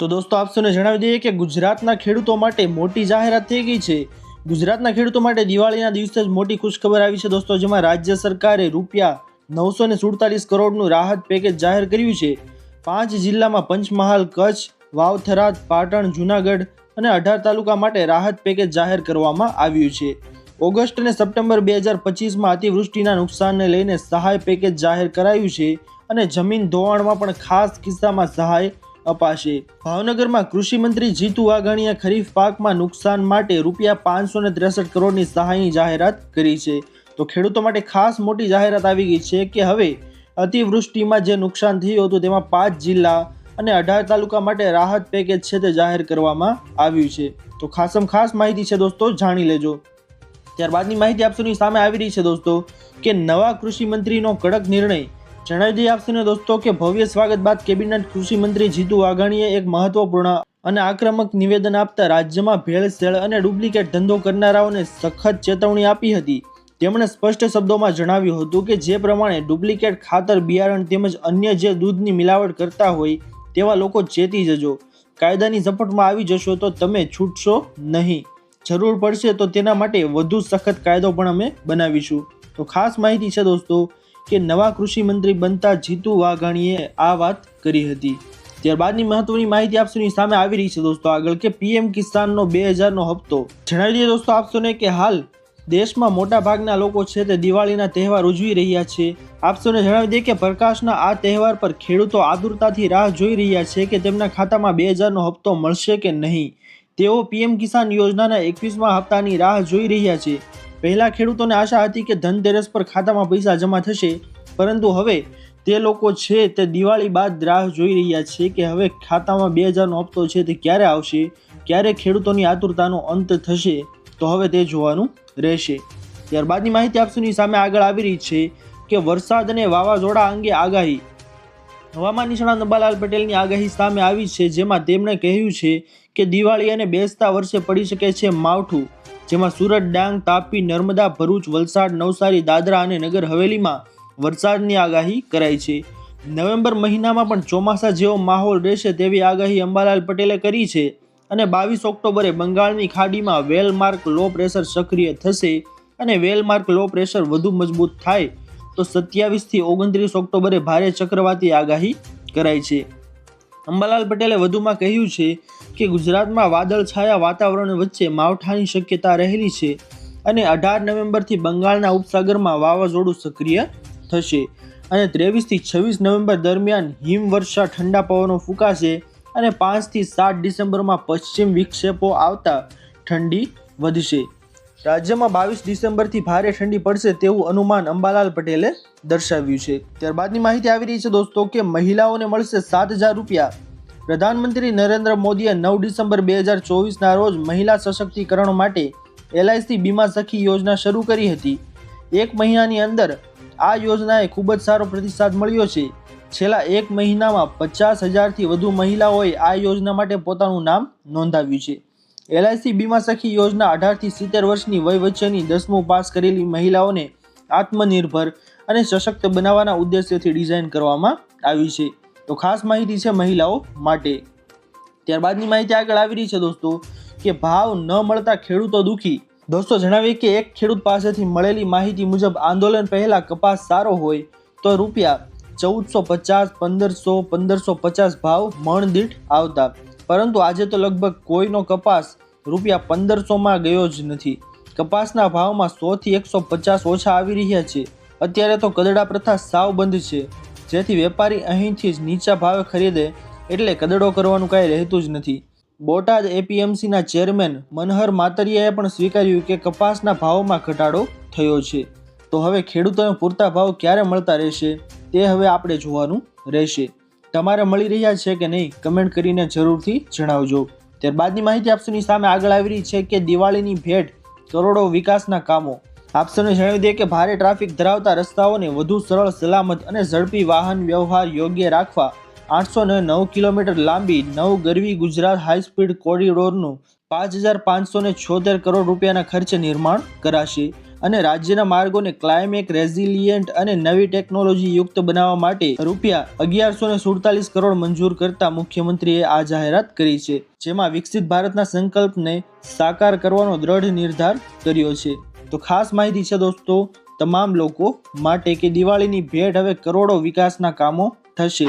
તો દોસ્તો, આપ જણાવી દઈએ કે ગુજરાતના ખેડૂતો માટે મોટી જાહેરાત થઈ ગઈ છે. ગુજરાતના ખેડૂતો માટે દિવાળીના દિવસે જ મોટી ખુશખબર આવી છે. દોસ્તો, જેમાં રાજ્ય સરકારે રૂપિયા નવસો ને સુડતાલીસ કરોડનું રાહત પેકેજ જાહેર કર્યું છે. પાંચ જિલ્લામાં પંચમહાલ, કચ્છ વાવથરાદ પાટણ, જુનાગઢ અને અઢાર તાલુકા માટે રાહત પેકેજ જાહેર કરવામાં આવ્યું છે. ઓગસ્ટ અને સપ્ટેમ્બર બે હજાર પચીસમાં અતિવૃષ્ટિના નુકસાનને લઈને સહાય પેકેજ જાહેર કરાયું છે અને જમીન ધોવાણમાં પણ ખાસ કિસ્સામાં સહાય અપાશે. ભાવનગરમાં કૃષિ મંત્રી જીતુ વાઘાણીએ ખરીફ પાકમાં નુકસાન માટે રૂપિયા પાંચસો ને ત્રેસઠ કરોડની સહાયની જાહેરાત કરી છે. તો ખેડૂતો માટે ખાસ મોટી જાહેરાત આવી ગઈ છે કે હવે અતિવૃષ્ટિમાં જે નુકસાન થયું હતું તેમાં પાંચ જિલ્લા અને અઢાર તાલુકા માટે રાહત પેકેજ છે તે જાહેર કરવામાં આવ્યું છે. તો ખાસમ ખાસ માહિતી છે દોસ્તો, જાણી લેજો. ત્યારબાદની માહિતી આપસોની સામે આવી રહી છે દોસ્તો કે નવા કૃષિ મંત્રીનો કડક નિર્ણય જણાવી દઈએ આપસીને દોસ્તો કે ભવ્ય સ્વાગત બાદ કેબિનેટ કૃષિ મંત્રી જીતુ વાઘાણીએ એક મહત્વપૂર્ણ અને આક્રમક નિવેદન આપતા રાજ્યમાં ભેળસેળ અને ડુપ્લિકેટ ધંધો કરનારાઓને સખત ચેતવણી આપી હતી. તેમણે સ્પષ્ટ શબ્દોમાં જણાવ્યું હતું કે જે પ્રમાણે ડુપ્લિકેટ ખાતર, બિયારણ તેમજ અન્ય જે દૂધની મિલાવટ કરતા હોય તેવા લોકો ચેતી જજો. કાયદાની ઝપટમાં આવી જશો તો તમે છૂટશો નહીં. જરૂર પડશે તો તેના માટે વધુ સખત કાયદો પણ અમે બનાવીશું. તો ખાસ માહિતી છે દોસ્તો કે નવા કૃષિ મંત્રી બનતા જીતુ વાઘાણીએ આ વાત કરી હતી. ત્યારબાદની મહત્વની માહિતી આપસોની સામે આવી રહી છે દોસ્તો. આગળ કે પીએમ કિસાનનો બે હજારનો હપ્તો. જણાવી દઈએ દોસ્તો આપસોને કે હાલ દેશમાં મોટા ભાગના લોકો છે તે દિવાળીના તહેવાર ઉજવી રહ્યા છે. આપસોને જણાવી દઈએ કે પ્રકાશના આ તહેવાર પર ખેડૂતો આતુરતાથી રાહ જોઈ રહ્યા છે કે તેમના ખાતામાં બે હજારનો હપ્તો મળશે કે નહીં. તેઓ પીએમ કિસાન યોજનાના એકવીસમાં હપ્તાની રાહ જોઈ રહ્યા છે. પહેલા ખેડૂતોને આશા હતી કે ધનતેરસ પર ખાતામાં પૈસા જમા થશે, પરંતુ હવે તે લોકો છે તે દિવાળી બાદ રાહ જોઈ રહ્યા છે કે હવે ખાતામાં બે હજારનો હપ્તો છે તે ક્યારે આવશે, ક્યારે ખેડૂતોની આતુરતાનો અંત થશે, તો હવે તે જોવાનું રહેશે. ત્યારબાદની માહિતી આપસુની સામે આગળ આવી રહી છે કે વરસાદ અને વાવાઝોડા અંગે આગાહી. હવામાન નિષ્ણાત અંબાલાલ પટેલની આગાહી સામે આવી છે, જેમાં તેમણે કહ્યું છે કે દિવાળી અને બેસતા વર્ષે પડી શકે છે માવઠું. જેમાં સુરત, ડાંગ, તાપી, નર્મદા, ભરૂચ, વલસાડ, નવસારી, દાદરા અને નગર હવેલીમાં વરસાદની આગાહી કરાઈ છે. નવેમ્બર મહિનામાં પણ ચોમાસા જેવો માહોલ રહેશે તેવી આગાહી અંબાલાલ પટેલે કરી છે અને બાવીસ ઓક્ટોબરે બંગાળની ખાડીમાં વેલમાર્ક લો પ્રેશર સક્રિય થશે અને વેલમાર્ક લો પ્રેશર વધુ મજબૂત થાય તો સત્યાવીસથી ઓગણત્રીસ ઓક્ટોબરે ભારે ચક્રવાતી આગાહી કરાઈ છે. અંબાલાલ પટેલે વધુમાં કહ્યું છે કે ગુજરાતમાં વાદળછાયા વાતાવરણ વચ્ચે માવઠાની શક્યતા રહેલી છે અને અઢાર નવેમ્બરથી બંગાળના ઉપસાગરમાં વાવાઝોડું સક્રિય થશે. અને ત્રેવીસથી છવ્વીસ નવેમ્બર દરમિયાન હિમવર્ષા ઠંડા પવનો ફૂંકાશે અને પાંચથી સાત ડિસેમ્બરમાં પશ્ચિમ વિક્ષેપો આવતા ઠંડી વધશે. રાજ્યમાં બાવીસ ડિસેમ્બરથી ભારે ઠંડી પડશે તેવું અનુમાન અંબાલાલ પટેલે દર્શાવ્યું છે. ત્યારબાદની માહિતી આવી રહી છે દોસ્તો કે મહિલાઓને મળશે સાત હજાર રૂપિયા પ્રધાનમંત્રી નરેન્દ્ર મોદીએ નવ ડિસેમ્બર બે હજાર ચોવીસના રોજ મહિલા સશક્તિકરણ માટે એલઆઈસી બીમા સખી યોજના શરૂ કરી હતી. એક મહિનાની અંદર આ યોજનાએ ખૂબ જ સારો પ્રતિસાદ મળ્યો છે. છેલ્લા એક મહિનામાં પચાસ હજારથી વધુ મહિલાઓએ આ યોજના માટે પોતાનું નામ નોંધાવ્યું છે. એલઆઈસી બીમા સખી યોજના અઢારથી સિત્તેર વર્ષની વય વચ્ચેની દસમું પાસ કરેલી મહિલાઓને આત્મનિર્ભર અને સશક્ત બનાવવાના ઉદ્દેશ્યથી ડિઝાઇન કરવામાં આવી છે. તો ખાસ માહિતી છે મહિલાઓ માટે. ત્યારબાદની માહિતી આગળ આવી રહી છે દોસ્તો, કે ભાવ ન મળતા ખેડૂતો દુઃખી. દોસ્તો, જણાવીએ કે એક ખેડૂત પાસેથી મળેલી માહિતી મુજબ આંદોલન પહેલાં કપાસ સારો હોય તો રૂપિયા ચૌદસો પચાસ, પંદરસો પંદરસો પચાસ ભાવ મણ દીઠ આવતા. પરંતુ આજે તો લગભગ કોઈનો કપાસ રૂપિયા પંદરસોમાં ગયો જ નથી. કપાસના ભાવમાં સોથી એકસો પચાસ ઓછા આવી રહ્યા છે. અત્યારે તો કદડા પ્રથા સાવ બંધ છે. જેથી વેપારી અહીંથી જ નીચા ભાવે ખરીદે એટલે કદડો કરવાનું કાંઈ રહેતું જ નથી. બોટાદ એપીએમસીના ચેરમેન મનહર માતરિયાએ પણ સ્વીકાર્યું કે કપાસના ભાવમાં ઘટાડો થયો છે. તો હવે ખેડૂતોને પૂરતા ભાવ ક્યારે મળતા રહેશે તે હવે આપણે જોવાનું રહેશે. તમારે મળી રહ્યા છે કે નહીં કમેન્ટ કરીને જરૂરથી જણાવજો. ત્યારબાદની માહિતી આપસોની સામે આગળ આવી રહી છે કે દિવાળીની ભેટ કરોડો વિકાસના કામો આપસોને જણાવી દે કે ભારે ટ્રાફિક ધરાવતા રસ્તાઓને વધુ સરળ, સલામત અને ઝડપી વાહન વ્યવહાર યોગ્ય રાખવા આઠસો ને નવ કિલોમીટર લાંબી નવ ગરવી ગુજરાત હાઈ સ્પીડ કોરિડોરનું પાંચ હજાર પાંચસો ને છોતેર કરોડ રૂપિયાના ખર્ચે નિર્માણ કરાશે અને રાજ્યના માર્ગોને ક્લાઇમેટ રેઝિલિયન્ટ અને નવી ટેકનોલોજી યુક્ત બનાવવા માટે રૂપિયા અગિયારસો ને સુડતાલીસ કરોડ મંજૂર કરતા મુખ્યમંત્રીએ આ જાહેરાત કરી છે, જેમાં વિકસિત ભારતના સંકલ્પને સાકાર કરવાનો દ્રઢ નિર્ધાર કર્યો છે. તો ખાસ માહિતી છે દોસ્તો, તમામ લોકો માટે કે દિવાળીની ભેટ હવે કરોડો વિકાસના કામો થશે.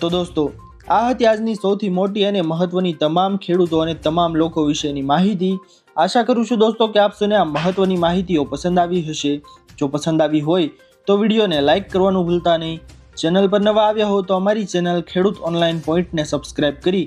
તો દોસ્તો, આ હતી આજની સૌથી મોટી અને મહત્વની તમામ ખેડૂતો અને તમામ લોકો વિશેની માહિતી. આશા કરું છું દોસ્તો કે આપશોને આ મહત્વની માહિતીઓ પસંદ આવી હશે. જો પસંદ આવી હોય, તો વિડીયોને લાઇક કરવાનું ભૂલતા નહીં. ચેનલ પર નવા આવ્યા હો તો અમારી ચેનલ ખેડૂત ઓનલાઈન પોઈન્ટને સબસ્ક્રાઇબ કરી